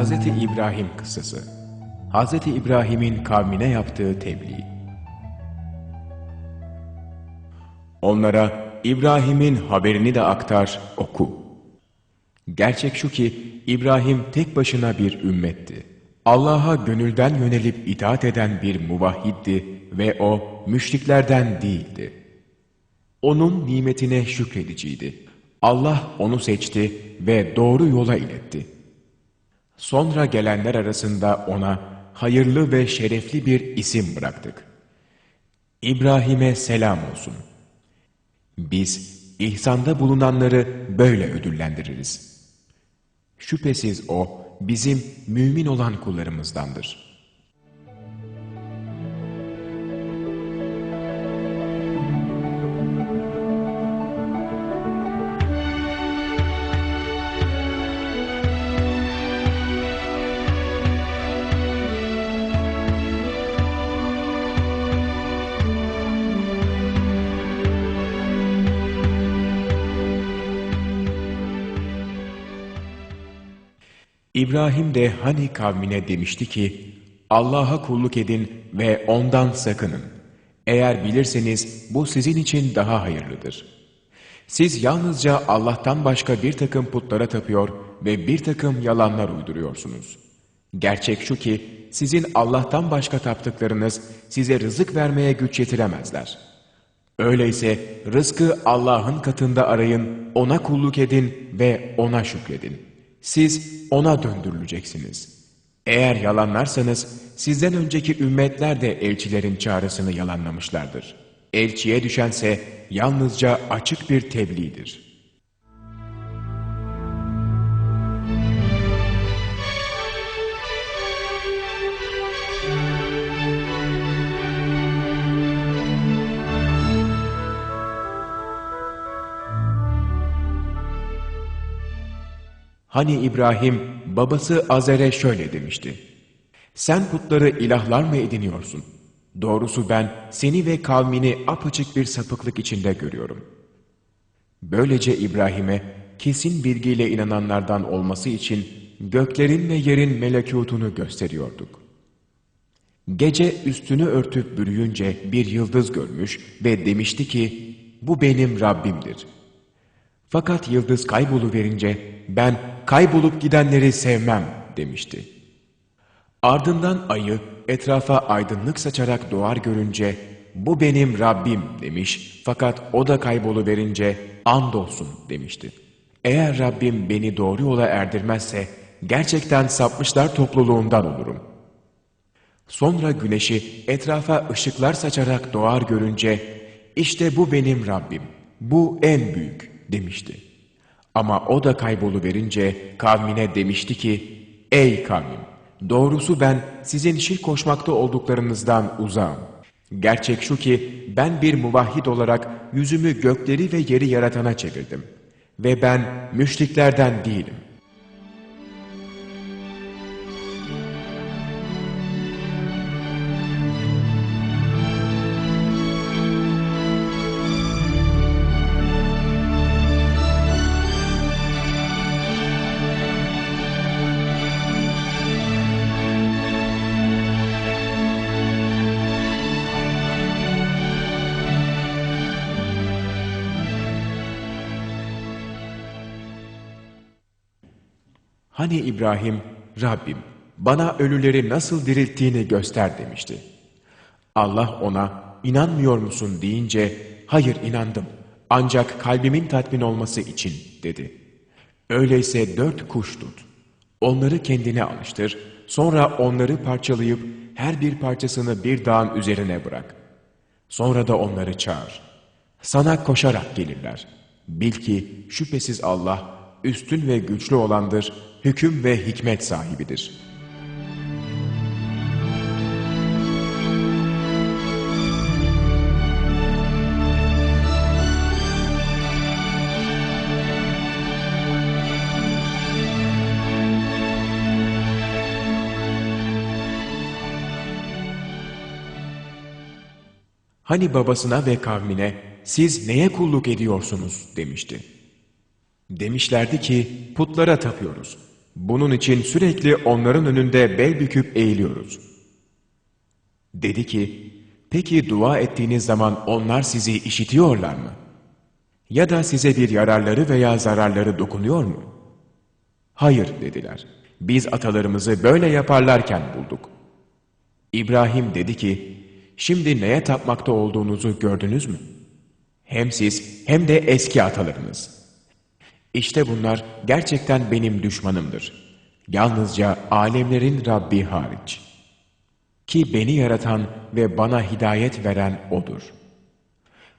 Hz. İbrahim kıssası Hz. İbrahim'in kavmine yaptığı tebliğ Onlara İbrahim'in haberini de aktar, oku. Gerçek şu ki İbrahim tek başına bir ümmetti. Allah'a gönülden yönelip itaat eden bir muvahhiddi ve o müşriklerden değildi. Onun nimetine şükrediciydi. Allah onu seçti ve doğru yola iletti. Sonra gelenler arasında ona hayırlı ve şerefli bir isim bıraktık. İbrahim'e selam olsun. Biz ihsanda bulunanları böyle ödüllendiririz. Şüphesiz o bizim mümin olan kullarımızdandır.'' İbrahim de hani kavmine demişti ki, Allah'a kulluk edin ve ondan sakının. Eğer bilirseniz bu sizin için daha hayırlıdır. Siz yalnızca Allah'tan başka bir takım putlara tapıyor ve bir takım yalanlar uyduruyorsunuz. Gerçek şu ki, sizin Allah'tan başka taptıklarınız size rızık vermeye güç yetiremezler. Öyleyse rızkı Allah'ın katında arayın, ona kulluk edin ve ona şükredin.'' Siz ona döndürüleceksiniz. Eğer yalanlarsanız sizden önceki ümmetler de elçilerin çağrısını yalanlamışlardır. Elçiye düşense yalnızca açık bir tebliğdir.'' Hani İbrahim babası Azer'e şöyle demişti. Sen putları ilahlar mı ediniyorsun? Doğrusu ben seni ve kavmini apaçık bir sapıklık içinde görüyorum. Böylece İbrahim'e kesin bilgiyle inananlardan olması için göklerin ve yerin melekutunu gösteriyorduk. Gece üstünü örtüp bürüyünce bir yıldız görmüş ve demişti ki, bu benim Rabbimdir. Fakat yıldız verince ben kaybolup gidenleri sevmem demişti. Ardından ayı etrafa aydınlık saçarak doğar görünce bu benim Rabbim demiş fakat o da verince andolsun demişti. Eğer Rabbim beni doğru yola erdirmezse gerçekten sapmışlar topluluğundan olurum. Sonra güneşi etrafa ışıklar saçarak doğar görünce işte bu benim Rabbim, bu en büyük demişti. Ama o da verince kavmine demişti ki, Ey kavmim! Doğrusu ben sizin şirk koşmakta olduklarınızdan uzağım. Gerçek şu ki ben bir muvahhid olarak yüzümü gökleri ve yeri yaratana çevirdim. Ve ben müşriklerden değilim.'' Hani İbrahim, Rabbim bana ölüleri nasıl dirilttiğini göster demişti. Allah ona, inanmıyor musun deyince, hayır inandım ancak kalbimin tatmin olması için dedi. Öyleyse dört kuş tut. Onları kendine alıştır, sonra onları parçalayıp her bir parçasını bir dağın üzerine bırak. Sonra da onları çağır. Sana koşarak gelirler. Bil ki şüphesiz Allah üstün ve güçlü olandır, hüküm ve hikmet sahibidir. Hani babasına ve kavmine siz neye kulluk ediyorsunuz demişti. Demişlerdi ki putlara tapıyoruz. Bunun için sürekli onların önünde bel büküp eğiliyoruz. Dedi ki, peki dua ettiğiniz zaman onlar sizi işitiyorlar mı? Ya da size bir yararları veya zararları dokunuyor mu? Hayır dediler. Biz atalarımızı böyle yaparlarken bulduk. İbrahim dedi ki, şimdi neye tapmakta olduğunuzu gördünüz mü? Hem siz hem de eski atalarınız. İşte bunlar gerçekten benim düşmanımdır. Yalnızca alemlerin Rabbi hariç. Ki beni yaratan ve bana hidayet veren O'dur.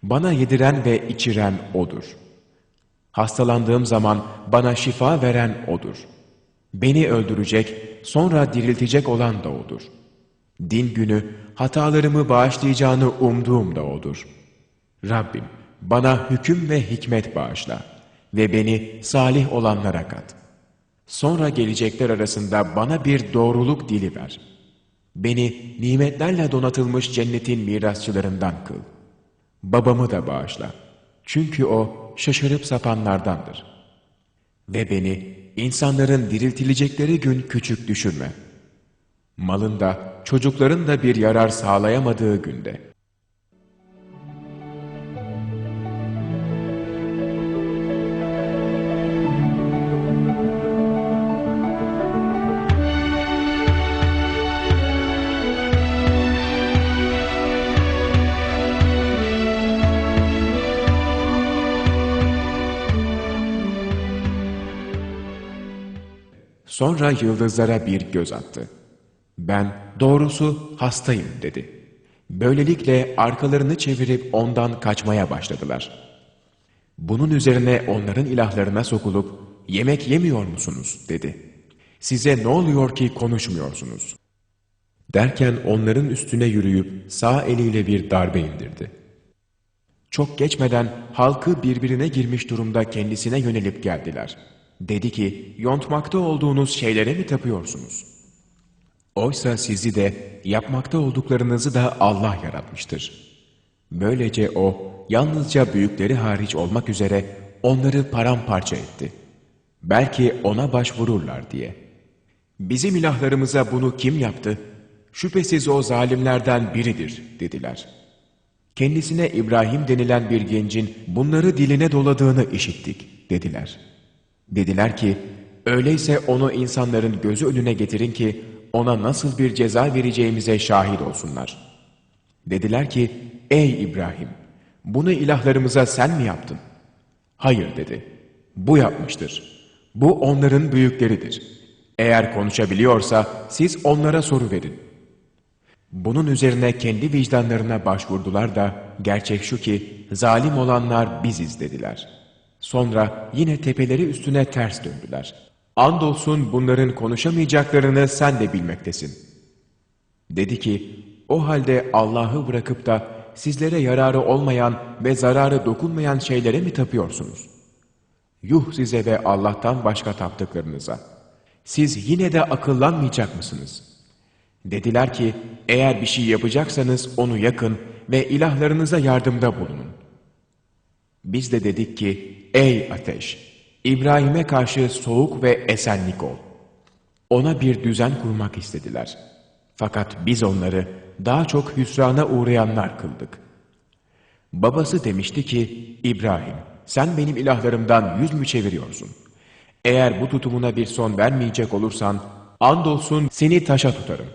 Bana yediren ve içiren O'dur. Hastalandığım zaman bana şifa veren O'dur. Beni öldürecek, sonra diriltecek olan da O'dur. Din günü hatalarımı bağışlayacağını umduğum da O'dur. Rabbim bana hüküm ve hikmet bağışla ve beni salih olanlara kat. Sonra gelecekler arasında bana bir doğruluk dili ver. Beni nimetlerle donatılmış cennetin mirasçılarından kıl. Babamı da bağışla. Çünkü o şaşırıp sapanlardandır. Ve beni insanların diriltilecekleri gün küçük düşürme. Malında, çocukların da bir yarar sağlayamadığı günde. Sonra yıldızlara bir göz attı. Ben doğrusu hastayım dedi. Böylelikle arkalarını çevirip ondan kaçmaya başladılar. Bunun üzerine onların ilahlarına sokulup yemek yemiyor musunuz dedi. Size ne oluyor ki konuşmuyorsunuz? Derken onların üstüne yürüyüp sağ eliyle bir darbe indirdi. Çok geçmeden halkı birbirine girmiş durumda kendisine yönelip geldiler. Dedi ki, yontmakta olduğunuz şeylere mi tapıyorsunuz? Oysa sizi de, yapmakta olduklarınızı da Allah yaratmıştır. Böylece O, yalnızca büyükleri hariç olmak üzere onları paramparça etti. Belki O'na başvururlar diye. Bizim ilahlarımıza bunu kim yaptı? Şüphesiz o zalimlerden biridir, dediler. Kendisine İbrahim denilen bir gencin bunları diline doladığını işittik, dediler. Dediler ki, öyleyse onu insanların gözü önüne getirin ki, ona nasıl bir ceza vereceğimize şahit olsunlar. Dediler ki, ey İbrahim, bunu ilahlarımıza sen mi yaptın? Hayır dedi, bu yapmıştır. Bu onların büyükleridir. Eğer konuşabiliyorsa siz onlara soru verin. Bunun üzerine kendi vicdanlarına başvurdular da gerçek şu ki zalim olanlar biziz dediler. Sonra yine tepeleri üstüne ters döndüler. Andolsun bunların konuşamayacaklarını sen de bilmektesin. Dedi ki, o halde Allah'ı bırakıp da sizlere yararı olmayan ve zararı dokunmayan şeylere mi tapıyorsunuz? Yuh size ve Allah'tan başka taptıklarınıza. Siz yine de akıllanmayacak mısınız? Dediler ki, eğer bir şey yapacaksanız onu yakın ve ilahlarınıza yardımda bulunun. Biz de dedik ki, ey ateş! İbrahim'e karşı soğuk ve esenlik ol. Ona bir düzen kurmak istediler. Fakat biz onları daha çok hüsrana uğrayanlar kıldık. Babası demişti ki, İbrahim, sen benim ilahlarımdan yüz mü çeviriyorsun? Eğer bu tutumuna bir son vermeyecek olursan, andolsun seni taşa tutarım.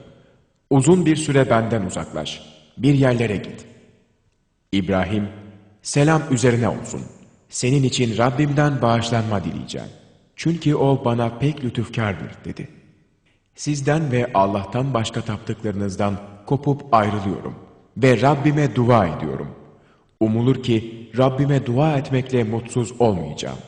Uzun bir süre benden uzaklaş. Bir yerlere git. İbrahim, selam üzerine olsun. Senin için Rabbimden bağışlanma dileyeceğim. Çünkü o bana pek lütufkardır dedi. Sizden ve Allah'tan başka taptıklarınızdan kopup ayrılıyorum ve Rabbime dua ediyorum. Umulur ki Rabbime dua etmekle mutsuz olmayacağım.